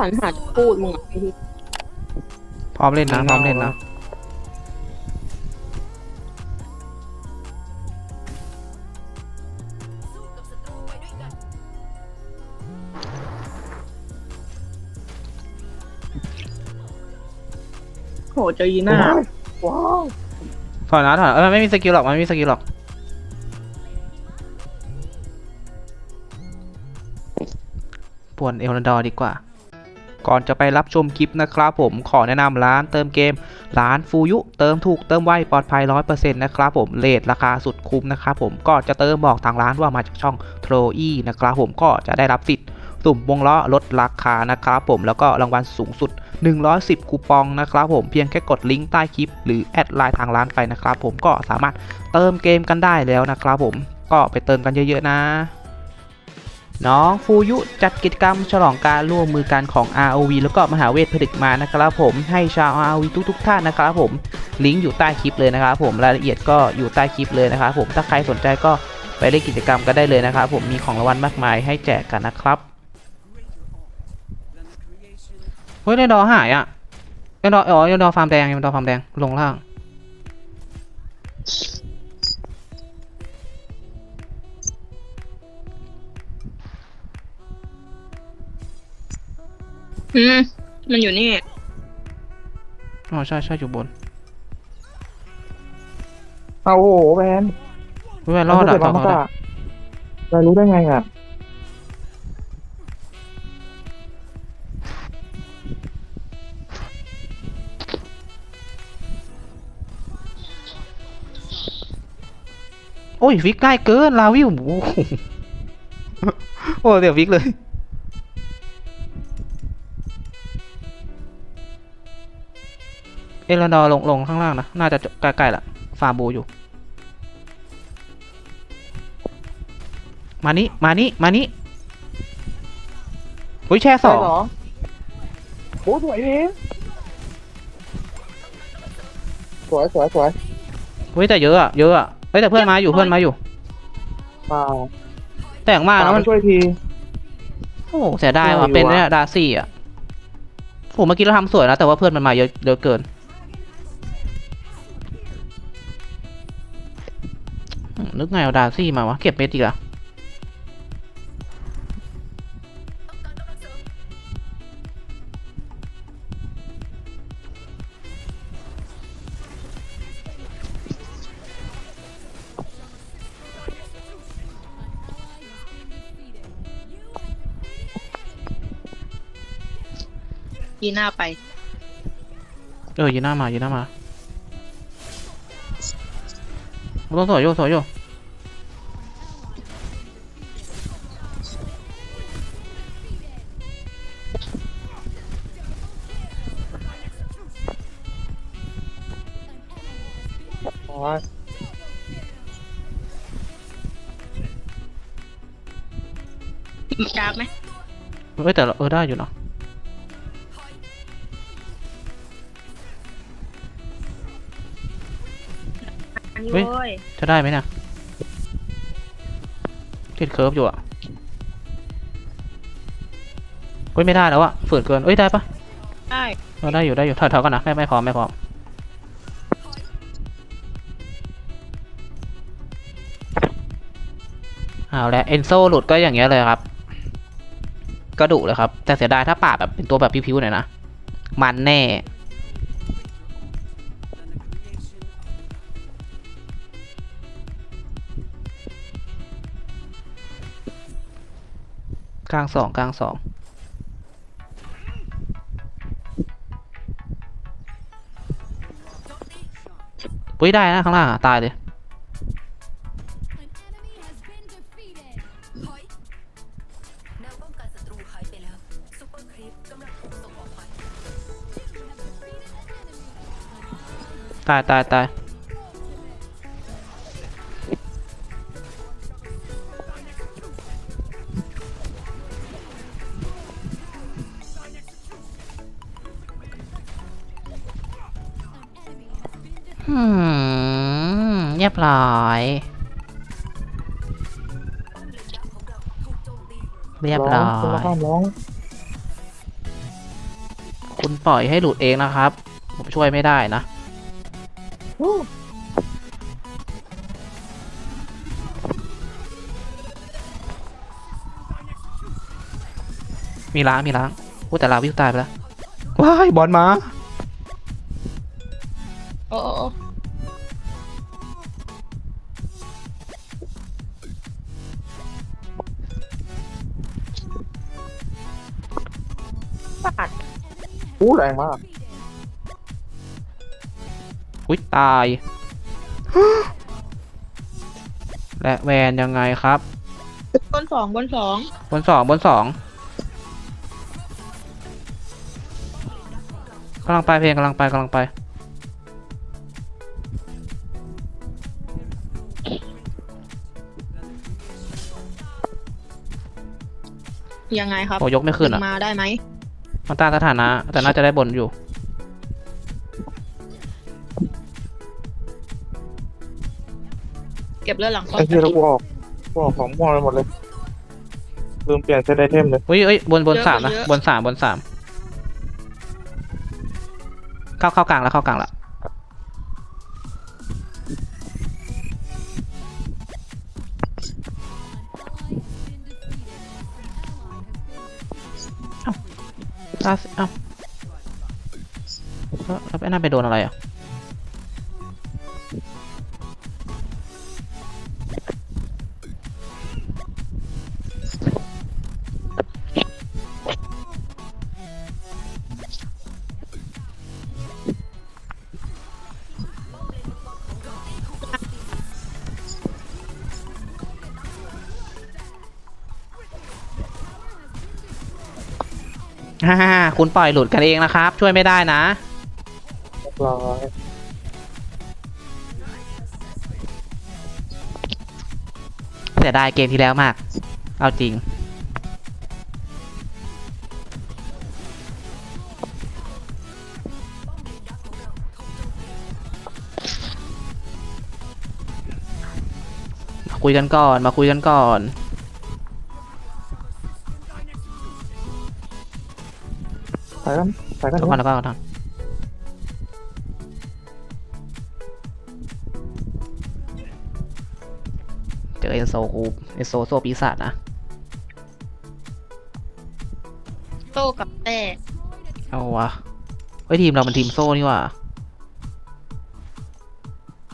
สรรหาจะพูดมึงอะไอ้ที่พร้อมเล่นนะพร้อมเล่นนะโหเจอยีน่าว้าวถอยนะถอยเออมันไม่มีสกิลหรอกมันไม่มีสกิลหรอกปวนเอลนดอร์ดีกว่า ก่อนจะไปรับชมคลิปนะครับผมขอแนะนำร้านเติมเกม ร้านฟูยุ เติมถูกเติมไวปลอดภัย 100%นะครับผมเลทราคาสุดคุ้มนะครับผมก็จะเติมบอกทางร้านว่ามาจากช่องโทรอีนะครับผมก็จะได้รับสิทธิ์สุ่มวงล้อลดราคานะครับผมแล้วก็รางวัลสูงสุด 110 คูปองนะครับผมเพียงแค่กดลิงก์ใต้คลิป หรือแอดไลน์ทางร้านไปนะครับผมก็สามารถเติมเกมกันได้แล้วนะครับผมก็ไปเติมกันเยอะๆนะ น้องฟูยุจัดกิจกรรมฉลองการร่วมมือกันของ ROV แล้วก็มหาเวทผลิตมานะครับผมให้ชาว ROV ทุกๆท่านนะครับผมลิงก์อยู่ใต้คลิปเลยนะครับผมรายละเอียดก็อยู่ใต้คลิปเลยนะครับผมถ้าใครสนใจก็ไปเล่นกิจกรรมกันได้เลยนะครับผมมีของรางวัลมากมายให้แจกกันนะครับเฮ้ยเรนดอร์หายอะเรนดอร์อ๋อเรนดอร์ฟาร์มแดงเรนดอร์ฟาร์มแดงลงล่าง อืมมันอยู่นี่ อ๋อใช่ใช่อยู่บนเอาโอ้โหแวนเฮ้ยรอดอะเาต่อมาเขาได้กะแวนรู้ได้ไงอะโอ้ยฟิกง่ายเกินลาวิวโอ้โหโอ้เดี๋ยวฟิกเลย เอเลนดอร์ลงลงข้างล่างนะ น่าจะใกล้ๆละฟาร์มบูอยู่ มานี่มานี่มานี่อุ้ยแช่สองใช่เหรอโอ้สวยดีสวยสวยสวยอุ้ยแต่เยอะอะเยอะอะเฮ้ยแต่เพื่อนมาอยู่เพื่อนมาอยู่เปล่าแต่อย่างมากแล้วมันช่วยทีโอ้โหเสียดายใช่ว่ะอยู่เป็นอะเนี่ยดาร์ซี่อะโอ้เมื่อกี้เราทำสวยนะแต่ว่าเพื่อนมันมาเยอะเยอะเกิน นึกไงเอาดาร์ซี่มาวะ เก็บเม็ดอีกอะยีน่าไป เออยีน่ามายีน่ามา ต้องสวยอยู่สวยอยู่อ๋อดาร์กไหมเฮ้ยแต่เราเออได้อยู่เนาะ อันนี้เฮ้ยเว้ยจะได้ไหมเนี่ยติดเคิร์ฟอยู่อะเฮ้ยไม่ได้แล้วอะฝืนเกินเอ้ยได้ปะได้เออได้อยู่ได้อยู่ถอยๆกันนะไม่ไม่พร้อมไม่พร้อมเอาแล้วเอนโซหลุดก็อย่างเงี้ยเลยครับ ก็ดุเลยครับ แต่เสียดายถ้าป่าแบบเป็นตัวแบบพิวๆหน่อยนะ มันแน่ กลางสองกลางสองปุ้ยได้นะข้างล่างตายเลยแนวป้องกันศัตาย รียบร้อยป้อมเลนดักของเราถูกโจมตีเรียบร้อร้องคนละยข้ามร้อง คุณปล่อยให้หลุดเองนะครับ ผมช่วยไม่ได้นะมีล้างมีล้างพูดแต่ลาวิวตายไปแล้วว้ายบอลมา แรงมาก อุ้ยตาย และแวนยังไงครับ บนสองบนสองบนสองบนสองกำลังไปเพลงกำลังไปกำลังไป ยังไงครับโอ้ยกไม่ขึ้นอะดึงมาได้ไหม มันต้านสถานะ แต่น่าจะได้บนอยู่ เก็บเลือดหลังป้อมไอ้ที่เรากูออกกูออกของม่วงไปหมดเลยลืมเปลี่ยนเซตไอเทมเลยอุ้ยเอ้ยบนบนสามนะบนสามบนสามเข้าเข้ากลางแล้วเข้ากลางแล้ว ล่าสเอ้าแล้วแล้วไอ้นั่นไปโดนอะไรอะ ฮ่าฮ่าฮ่าคุณปล่อยหลุดกันเองนะครับ ช่วยไม่ได้นะเรียบร้อยเสียดายเกมที่แล้วมาก เอาจริง มาคุยกันก่อน มาคุยกันก่อน ใส่กันใส่กันทุกคนแล้วก็ทำเจอเอนโซกูเอนโซโซปีศาจนะโต้กับแต่เอาวะเฮ้ยทีมเรามันทีมโซ่นี่หว่า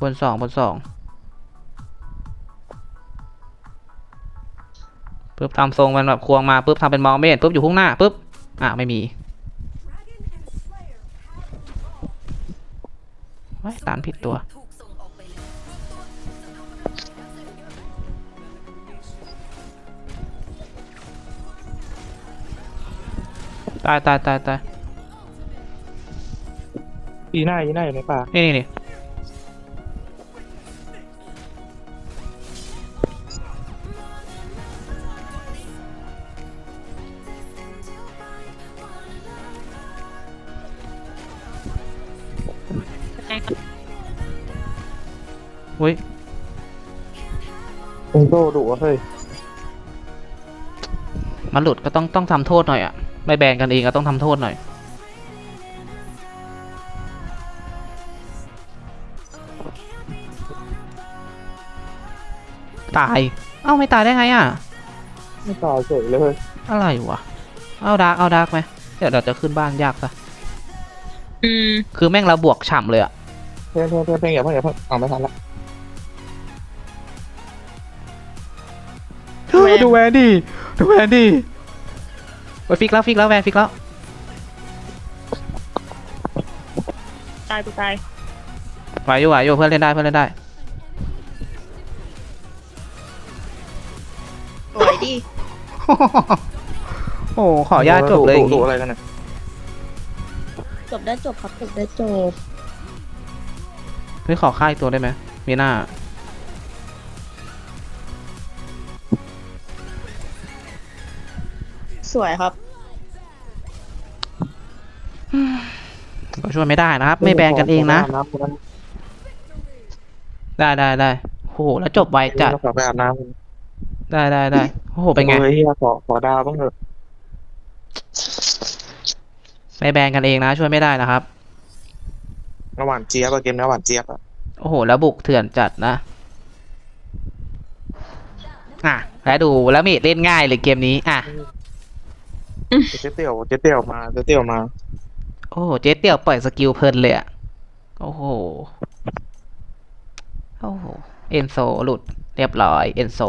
บนสองบนสองปุ๊บทำทรงมันแบบควงมาปุ๊บทำเป็นมองเมนปุ๊บอยู่ข้างหน้าปุ๊บอะไม่มีไว้ย ตานผิดตัวถูกส่งออกไปแล้วตายตายตายตายยีหน้ายีหน้าอยู่ในป่า นี่นี่นี่ อุ้ยเอ็นโซดุอะเฮ้ยมันหลุดก็ต้องต้องทำโทษหน่อยอะไม่แบนกันเองก็ต้องทำโทษหน่อย ตาย เอ้าไม่ตายได้ไงอะไม่ต่อเฉยเลยอะไรวะ เอาดาร์กเอาดาร์กไหมเดี๋ยวเราจะขึ้นบ้านยากซะอืม คือแม่งเราบวกฉ่ำเลยอะเพลงเพลงเพลงเพลงอย่าเพิ่งอย่าเพิ่งเอาไม่ทันละ ดูแวนดิดูแวนดิไปฟิกแล้วฟิกแล้วแวนฟิกแล้วตายกูตายไหวอยู่ไหวอยู่เพื่อนเล่นได้เพื่อนเล่นได้ สวยดิโอ้โหขออนุญาตจบเลยอย่างดุงี้อะไรกันเนี่ยจบได้จบครับจบได้จบเฮ้ยขอค่ายตัวได้ไหมมีหน้า สวยครับ ก็ช่วยไม่ได้นะครับ ไม่แบนกันเองนะน้ำน้ำได้ได้ได้โอ้โหแล้วจบไวจัดขอไปอาบน้ได้ได้ได้โอ้โหำเป็นไงเฮ้ยเฮียขอขอดาวบ้างเถอะไม่แบนกันเองนะ ช่วยไม่ได้นะครับระหว่างเจี๊ยบอะเกมนี้หวานเจี๊ยบอะโอ้โห แล้วบุกเถื่อนจัดนะอะแล้วดูแล้วมีดเล่นง่ายเลยเกมนี้ อะ เจ๊เตี่ยวเจ๊เตี่ยวมาเจ๊เตี่ยวมา โอ้โหเจ๊เตี่ยวปล่อยสกิลเพลินเลยอะโอ้โห โอ้โห เอนโซหลุดเรียบร้อย เอนโซ